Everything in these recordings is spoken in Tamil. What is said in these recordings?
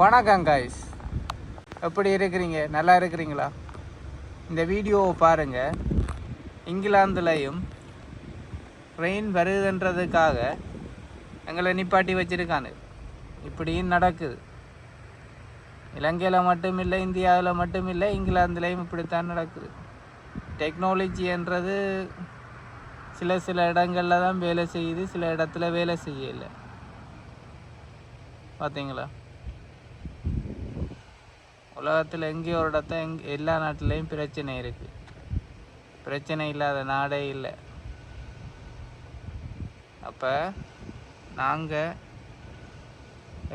வணக்கம் காய்ஸ் எப்படி இருக்கிறீங்க? நல்லா இருக்கிறீங்களா? இந்த வீடியோவை பாருங்கள் இங்கிலாந்துலேயும் ரெயின் வருதுன்றதுக்காக எங்களை நிப்பாட்டி வச்சுருக்கானு இப்படியும் நடக்குது. இலங்கையில் மட்டும் இல்லை இந்தியாவில் மட்டும் இல்லை இங்கிலாந்துலேயும் இப்படித்தான் நடக்குது. டெக்னாலஜின்றது சில சில இடங்களில் தான் வேலை செய்யுது சில இடத்துல வேலை செய்யலை. பார்த்தீங்களா உலகத்தில் எங்கேயோ ஒரு இடத்த எங் எல்லா நாட்டிலையும் பிரச்சனை இருக்குது பிரச்சனை இல்லாத நாடே இல்லை. அப்போ நாங்கள்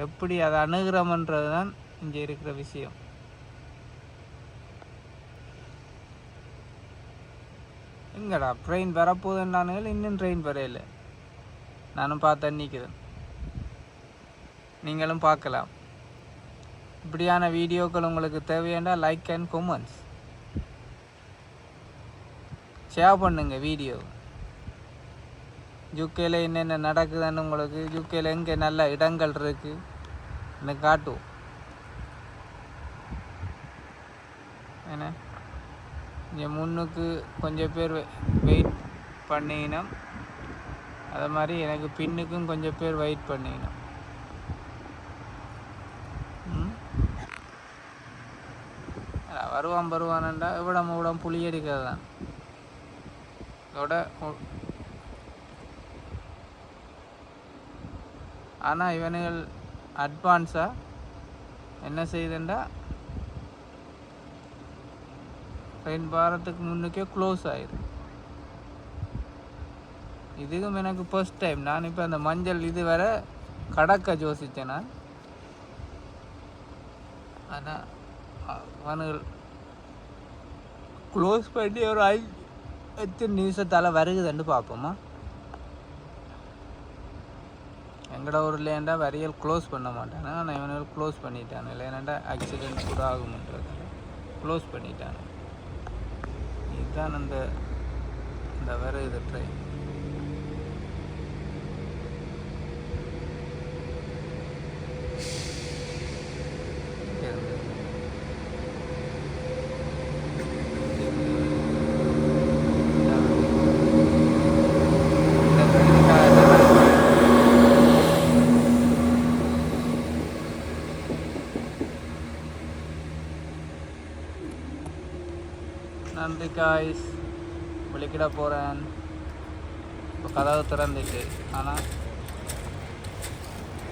எப்படி அதை அணுகிறோம்ன்றது தான் இங்கே இருக்கிற விஷயம். எங்கடா ட்ரெயின் வரப்போகுதுன்னானுங்கள் இன்னும் ட்ரெயின் வரையில. நானும் பார்த்து நிற்கிறேன் நீங்களும் பார்க்கலாம். இப்படியான வீடியோக்கள் உங்களுக்கு தேவையாண்டா லைக் அண்ட் கொமெண்ட்ஸ் ஷேர் பண்ணுங்கள் வீடியோ. யூகேல என்னென்ன நடக்குதுன்னு உங்களுக்கு யூகேல எங்கே நல்ல இடங்கள் இருக்குது எனக்கு காட்டுவோம். என்ன? இங்கே முன்னுக்கு கொஞ்சம் பேர் வெயிட் பண்ணினோம். அதை மாதிரி எனக்கு பின்னுக்கும் கொஞ்சம் பேர் வெயிட் பண்ணினோம். வருவான் வருவானண்டா இவிடம் இவிடம் புளி எடுக்கிறது தான் இதோட ஆனால் இவனுகள் அட்வான்ஸாக என்ன செய்யுதுண்டா ரெண்டு வாரத்துக்கு முன்னுக்கே க்ளோஸ் ஆயிடுது இதுக்கும் எனக்கு ஃபர்ஸ்ட் டைம் நான் இப்போ அந்த மஞ்சள் இது வர கடக்க ஜோசித்தேன் நான். ஆனால் அவனுகள் க்ளோஸ் பண்ணி ஒரு ஐ எத்தனை நிமிஷத்தால் வருகுதுன்னு பார்ப்போமா. எங்கட ஊர்லேண்டா வரியல் க்ளோஸ் பண்ண மாட்டானு ஆனால் இவனால் க்ளோஸ் பண்ணிட்டானு. இல்லைனாண்டா ஆக்சிடென்ட் கூட ஆகுமன்றது க்ளோஸ் பண்ணிட்டானு. இதுதான் அந்த இந்த வருகுது ட்ரெயின் நன்றி காய்ஸ் விളിக்கிட போகிறேன் இப்போ கதவு திறந்துட்டு. ஆனால்